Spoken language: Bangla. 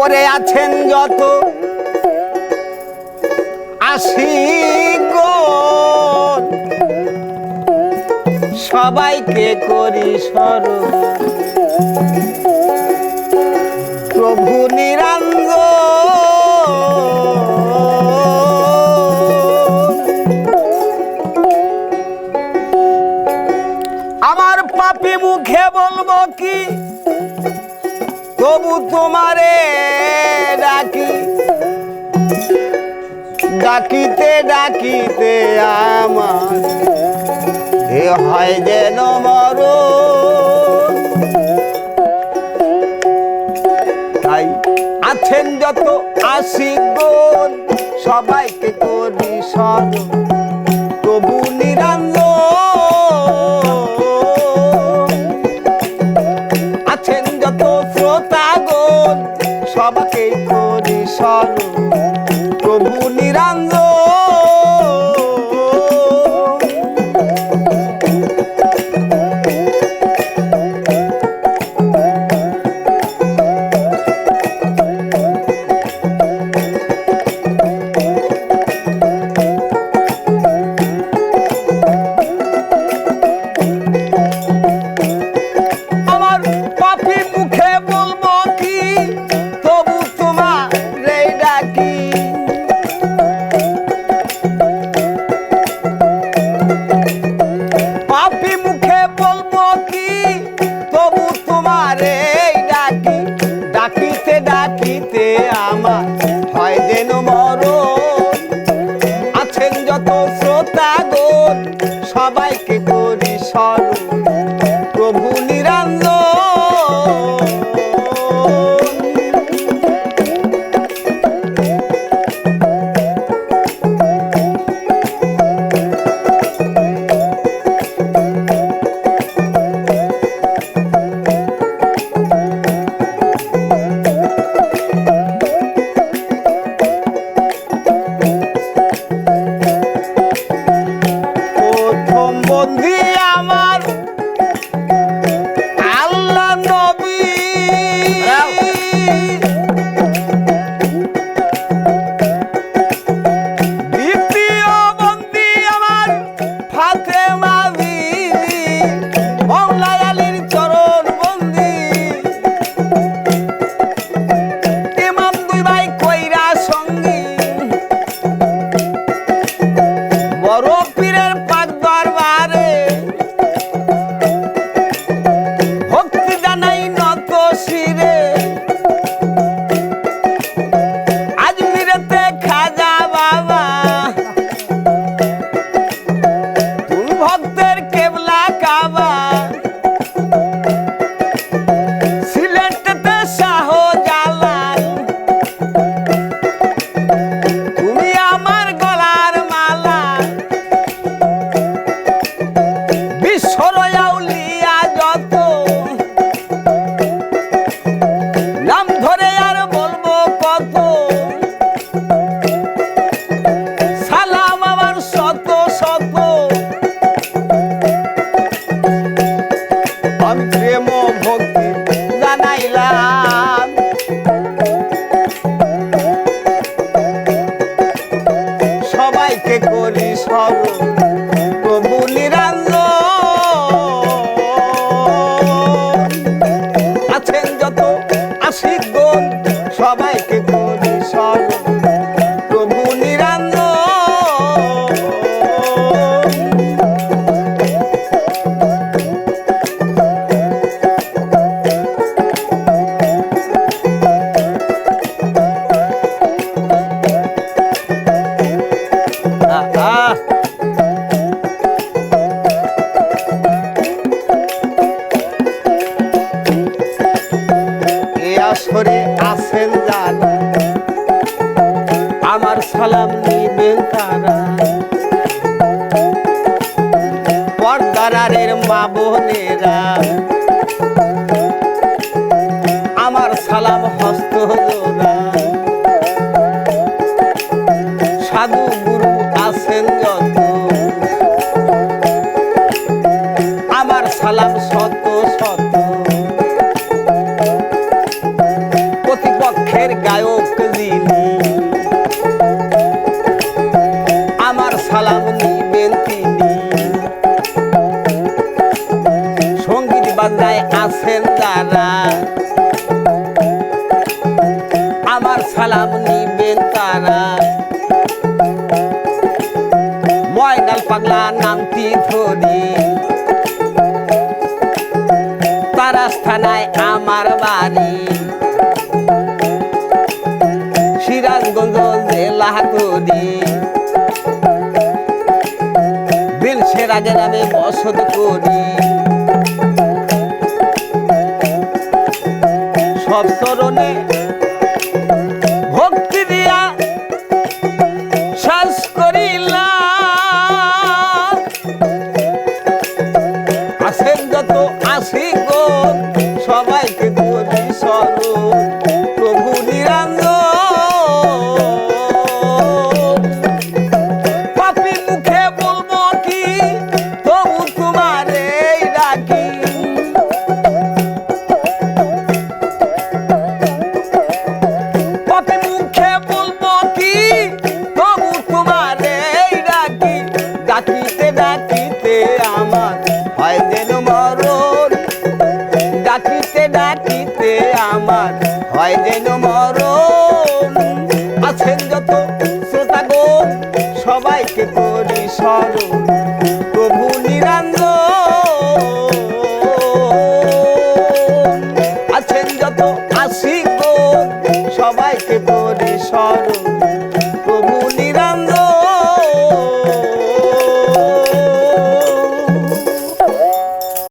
পরে আছেন যত। আসি সবাইকে করি সর প্রভু নিরাঙ্গ। আমার পাপি মুখে বলব কি? তবু তোমারে ডাকি, ডাকিতে ডাকিতে আমার। এ হয় যেন মর তাই আছেন যত আসি গুণ সবাইকে করি সর তবু নিরান্দ 아, 하루 বন্ধি আমার আমি প্রেম ভক্তি সালাম নিবেন তারা। পর্দারের মা বোনেরা আছেন যারা আমার সালাম নিবেন তারা। ময়নাল পাগলা নামটি ধরি। তারা স্থানায় আমার বাড়ি। সিরাজগঞ্জ জেলা করি বিলসের আগে আমি বসত করি। সব চরণ যেন মরণ